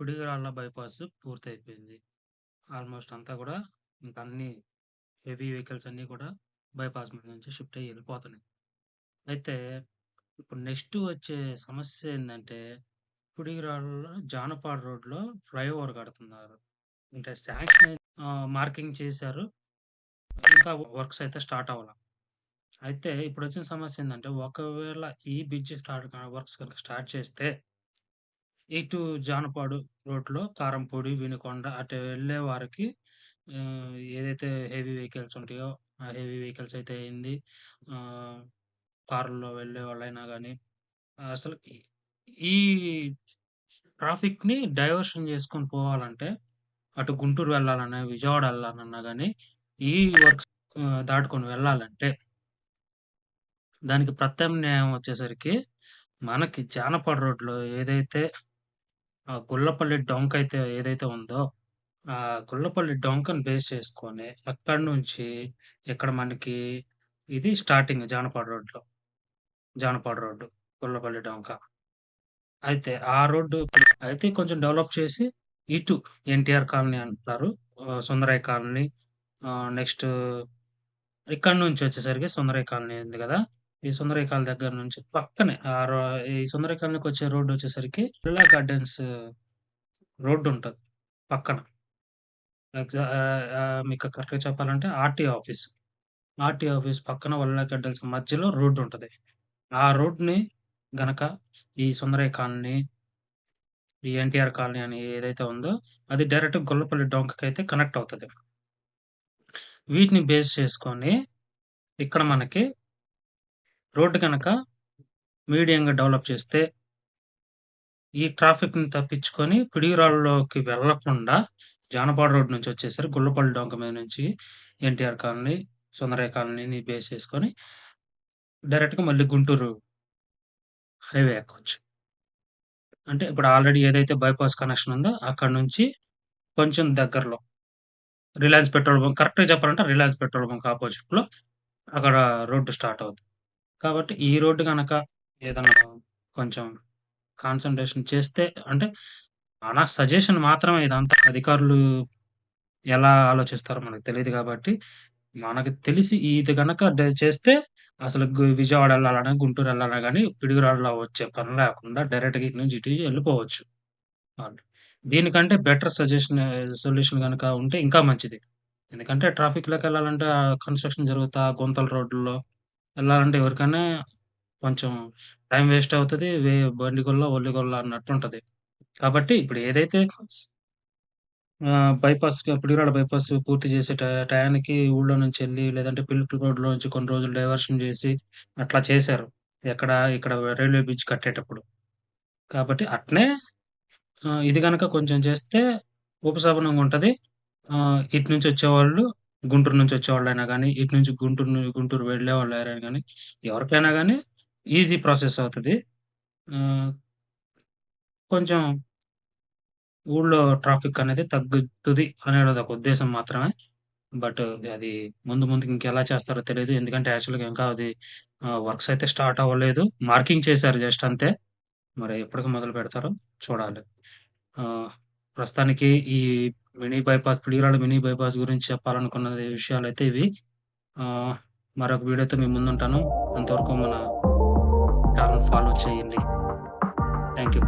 Piduguralla bypass పూర్తయిపోయింది. Almost అంతా కూడా ఇంకా అన్ని హెవీ వెహికల్స్ అన్నీ కూడా బైపాస్ మీద నుంచి షిఫ్ట్ అయ్యి వెళ్ళిపోతున్నాయి అయితే ఇప్పుడు నెక్స్ట్ వచ్చే సమస్య ఏంటంటే పుడిగిరాళ్ళ జానపాడు రోడ్‌లో ఫ్లైఓవర్ కడుతున్నారు. అంటే శాంక్షన్ మార్కింగ్ చేశారు. ఇంకా వర్క్స్ అయితే స్టార్ట్ అవ్వాలి అయితే ఇప్పుడు వచ్చిన సమస్య ఏంటంటే ఒకవేళ ఈ బ్రిడ్జ్ స్టార్ట్ వర్క్స్ కనుక స్టార్ట్ చేస్తే ఇటు జానపాడు రోడ్‌లో కారంపూడి, వినుకొండ అటు వెళ్ళే వారికి ఏదైతే హెవీ వెహికల్స్ ఉంటాయో, ఆ హెవీ వెహికల్స్ అయితే ఏంది కారులో వెళ్ళే వాళ్ళైనా కానీ అసలు ఈ ట్రాఫిక్‌ని డైవర్షన్ చేసుకొని పోవాలంటే, అటు గుంటూరు వెళ్ళాలన్నా, విజయవాడ వెళ్ళాలన్నా కానీ ఈ వర్క్స్ దాటుకొని వెళ్ళాలంటే దానికి ప్రత్యామ్నాయం వచ్చేసరికి, మనకి జానపద రోడ్‌లో ఏదైతే ఆ గుల్లపల్లి డొంక అయితే ఏదైతే ఉందో, ఆ గుల్లపల్లి డొంకను బేస్ చేసుకొని అక్కడి నుంచి ఇక్కడ మనకి ఇది స్టార్టింగ్ జానపద రోడ్‌లో. జానపడ్ రోడ్డు. గుల్లపల్లి డొంక. అయితే ఆ రోడ్డు ఇప్పుడు అయితే కొంచెం డెవలప్ చేసి ఇటు ఎన్టీఆర్ కాలనీ అంటారు. ఆహ్, సుందరయ్య కాలనీ ఆహ్, నెక్స్ట్ ఇక్కడి నుంచి వచ్చేసరికి సుందరయ్య కాలనీ ఉంది గదా! ఈ సుందరయ్య దగ్గర నుంచి పక్కనే ఆ రో ఈ సుందరయ్య వచ్చే రోడ్డు వచ్చేసరికి బిర్లా గార్డెన్స్ రోడ్డు ఉంటుంది పక్కన. మీకు కరెక్ట్‌గా చెప్పాలంటే ఆర్టీ ఆఫీస్. ఆర్టీ ఆఫీస్ పక్కన వల్ల గార్డెన్స్ మధ్యలో రోడ్డు ఉంటుంది ఆ రోడ్‌ని గనక ఈ సుందరయ్య కాలనీ ఈ ఎన్టీఆర్ కాలనీ అని ఏదైతే ఉందో, అది డైరెక్ట్ గుల్లపల్లి అయితే కనెక్ట్ అవుతుంది వీటిని బేస్ చేసుకొని ఇక్కడ మనకి రోడ్డు కనుక మీడియంగా డెవలప్ చేస్తే ఈ ట్రాఫిక్‌ని తప్పించుకొని పిడిగిరాళ్ళలోకి వెళ్ళకుండా జానపాడు రోడ్ నుంచి వచ్చేసరికి గుల్లపల్లి డొంక మీద నుంచి ఎన్టీఆర్ కాలనీ, సుందరయ్య కాలనీని బేస్ చేసుకొని డైరెక్ట్‌గా మళ్ళీ గుంటూరు హైవే ఎక్కవచ్చు అంటే ఇప్పుడు ఆల్రెడీ ఏదైతే బైపాస్ కనెక్షన్ ఉందో అక్కడ నుంచి కొంచెం దగ్గరలో రిలయన్స్ పెట్రోల్ బంక్ కరెక్ట్‌గా చెప్పాలంటే రిలయన్స్ పెట్రోల్ బంక్ ఆపోజిట్లో అక్కడ రోడ్డు స్టార్ట్ అవుతుంది కాబట్టి ఈ రోడ్డు గనక ఏదన్నా కొంచెం కాన్సన్ట్రేషన్ చేస్తే అంటే మన సజెషన్ మాత్రమే ఇదంతా. అధికారులు ఎలా ఆలోచిస్తారో మనకు తెలియదు కాబట్టి మనకు తెలిసి ఇది కనుక చేస్తే అసలు విజయవాడ వెళ్ళాలన్నా గుంటూరు వెళ్ళాలన్నా కానీ పిడుగురాళ్ళలో వచ్చే పని లేకుండా డైరెక్ట్‌గా ఇటు నుంచి ఇటు వెళ్ళిపోవచ్చు వాళ్ళు. దీనికంటే బెటర్ సజెషన్ సొల్యూషన్ కనుక ఉంటే ఇంకా మంచిది. ఎందుకంటే ట్రాఫిక్లోకి వెళ్ళాలంటే కన్‌స్ట్రక్షన్ జరుగుతా గుంతల రోడ్లలో వెళ్ళాలంటే ఎవరికైనా కొంచెం టైం వేస్ట్ అవుతది. వే బండి గుల్ల, ఒల్లి గుల్ల అన్నట్టుంటది. కాబట్టి ఇప్పుడు ఏదైతే ఆ బైపాస్ పిడుగురాళ్ళ బైపాస్ పూర్తి చేసే ట టయానికి ఊళ్ళో నుంచెళ్ళి లేదంటే పిలుపుల రోడ్‌లో నుంచి కొన్ని రోజులు డైవర్షన్ చేసి అట్లా చేశారు. ఎక్కడ ఇక్కడ రైల్వే బ్రిడ్జ్ కట్టేటప్పుడు. కాబట్టి అట్నే ఆహ్, ఇది గనక కొంచెం చేస్తే ఉపశమనంగా ఉంటది. ఆహ్, ఇటు నుంచి వచ్చేవాళ్ళు గుంటూరు నుంచి వచ్చేవాళ్ళైనా కానీ ఇటు నుంచి గుంటూరు గుంటూరు వెళ్ళేవాళ్ళు ఎవరైనా కానీ ఎవరికైనా కానీ ఈజీ ప్రాసెస్ అవుతుంది కొంచెం ఊళ్ళో ట్రాఫిక్ అనేది తగ్గుతుంది అనేది ఒక ఉద్దేశం మాత్రమే. బట్ అది ముందు ముందుకు ఇంకెలా చేస్తారో తెలియదు ఎందుకంటే యాక్చువల్‌గా ఇంకా అది వర్క్స్ అయితే స్టార్ట్ అవ్వలేదు. మార్కింగ్ చేశారు జస్ట్ అంతే. మరి ఎప్పటికి మొదలు పెడతారో చూడాలి. ప్రస్తుతానికి ఈ mini bypass Puligirala mini bypass గురించి చెప్పాలనుకున్న విషయాలు అయితే ఇవి. మరొక వీడియోతో మీ ముందుంటాను. అంతవరకు మన ఛానల్ ఫాలో చేయండి. Thank you.